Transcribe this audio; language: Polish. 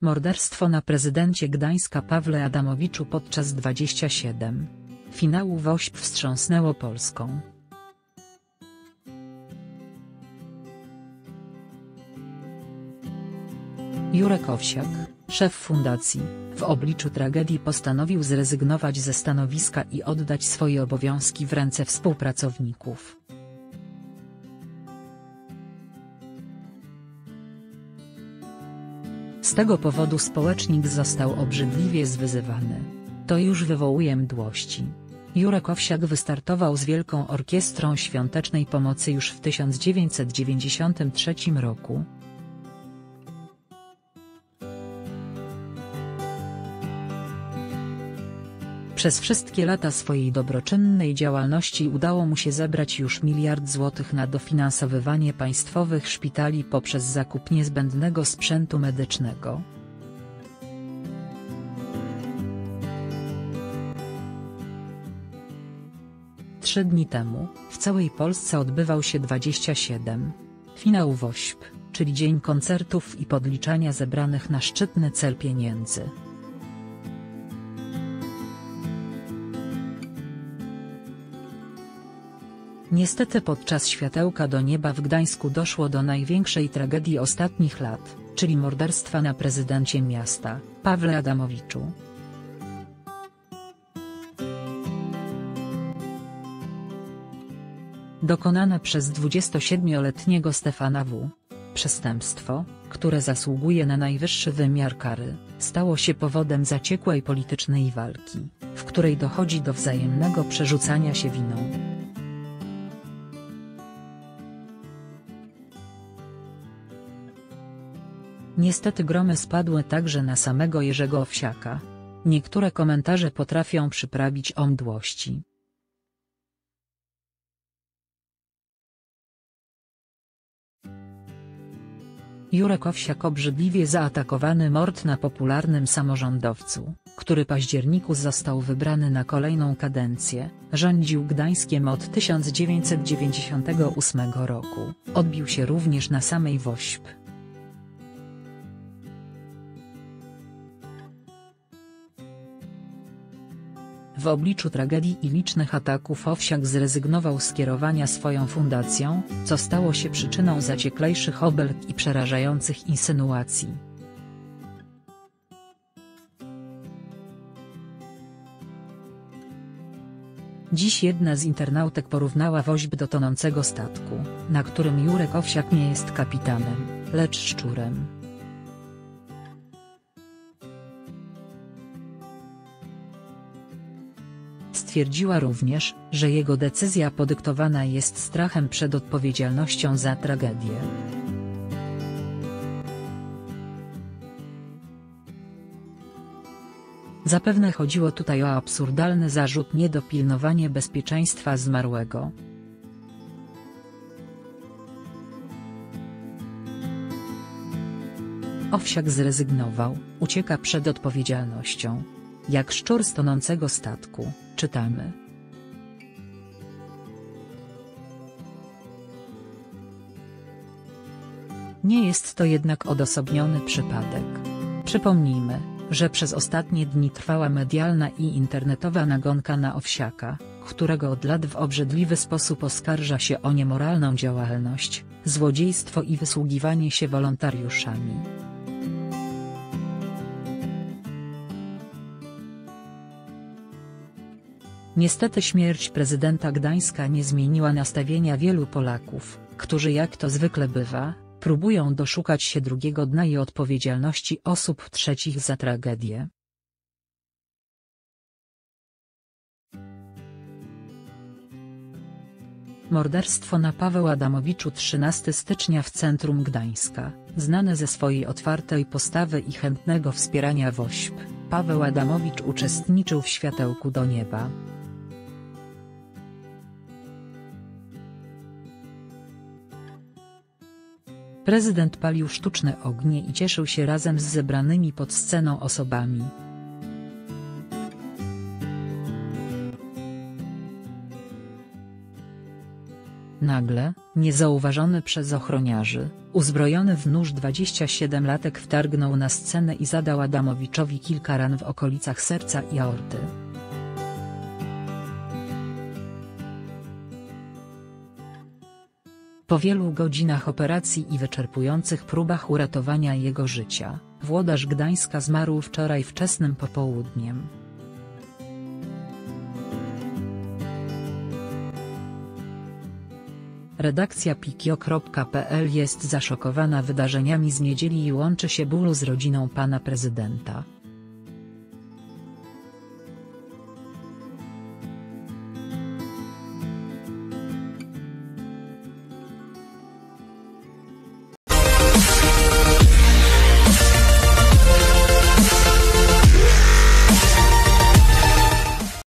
Morderstwo na prezydencie Gdańska Pawle Adamowiczu podczas 27. Finału WOŚP wstrząsnęło Polską. Jurek Owsiak, szef fundacji, w obliczu tragedii postanowił zrezygnować ze stanowiska i oddać swoje obowiązki w ręce współpracowników. Z tego powodu społecznik został obrzydliwie zwyzywany. To już wywołuje mdłości. Jurek Owsiak wystartował z Wielką Orkiestrą Świątecznej Pomocy już w 1993 roku. Przez wszystkie lata swojej dobroczynnej działalności udało mu się zebrać już miliard złotych na dofinansowywanie państwowych szpitali poprzez zakup niezbędnego sprzętu medycznego. Trzy dni temu, w całej Polsce odbywał się 27. Finał WOŚP, czyli dzień koncertów i podliczania zebranych na szczytny cel pieniędzy. Niestety podczas światełka do nieba w Gdańsku doszło do największej tragedii ostatnich lat, czyli morderstwa na prezydencie miasta, Pawle Adamowiczu. Dokonane przez 27-letniego Stefana W. Przestępstwo, które zasługuje na najwyższy wymiar kary, stało się powodem zaciekłej politycznej walki, w której dochodzi do wzajemnego przerzucania się winą. Niestety gromy spadły także na samego Jerzego Owsiaka. Niektóre komentarze potrafią przyprawić o mdłości. Jurek Owsiak obrzydliwie zaatakowany mord na popularnym samorządowcu, który w październiku został wybrany na kolejną kadencję, rządził Gdańskiem od 1998 roku, odbił się również na samej WOŚP. W obliczu tragedii i licznych ataków Owsiak zrezygnował z kierowania swoją fundacją, co stało się przyczyną zacieklejszych obelg i przerażających insynuacji. Dziś jedna z internautek porównała woźb do tonącego statku, na którym Jurek Owsiak nie jest kapitanem, lecz szczurem. Stwierdziła również, że jego decyzja podyktowana jest strachem przed odpowiedzialnością za tragedię. Zapewne chodziło tutaj o absurdalny zarzut niedopilnowanie bezpieczeństwa zmarłego. Owsiak zrezygnował, ucieka przed odpowiedzialnością. Jak szczur z tonącego statku, czytamy. Nie jest to jednak odosobniony przypadek. Przypomnijmy, że przez ostatnie dni trwała medialna i internetowa nagonka na Owsiaka, którego od lat w obrzydliwy sposób oskarża się o niemoralną działalność, złodziejstwo i wysługiwanie się wolontariuszami. Niestety śmierć prezydenta Gdańska nie zmieniła nastawienia wielu Polaków, którzy jak to zwykle bywa, próbują doszukać się drugiego dna i odpowiedzialności osób trzecich za tragedię. Morderstwo na Paweł Adamowiczu 13 stycznia w centrum Gdańska, znane ze swojej otwartej postawy i chętnego wspierania WOŚP, Paweł Adamowicz uczestniczył w światełku do nieba. Prezydent palił sztuczne ognie i cieszył się razem z zebranymi pod sceną osobami. Nagle, niezauważony przez ochroniarzy, uzbrojony w nóż 27-latek wtargnął na scenę i zadał Adamowiczowi kilka ran w okolicach serca i aorty. Po wielu godzinach operacji i wyczerpujących próbach uratowania jego życia, włodarz Gdańska zmarł wczoraj wczesnym popołudniem. Redakcja pikio.pl jest zaszokowana wydarzeniami z niedzieli i łączy się bólu z rodziną pana prezydenta.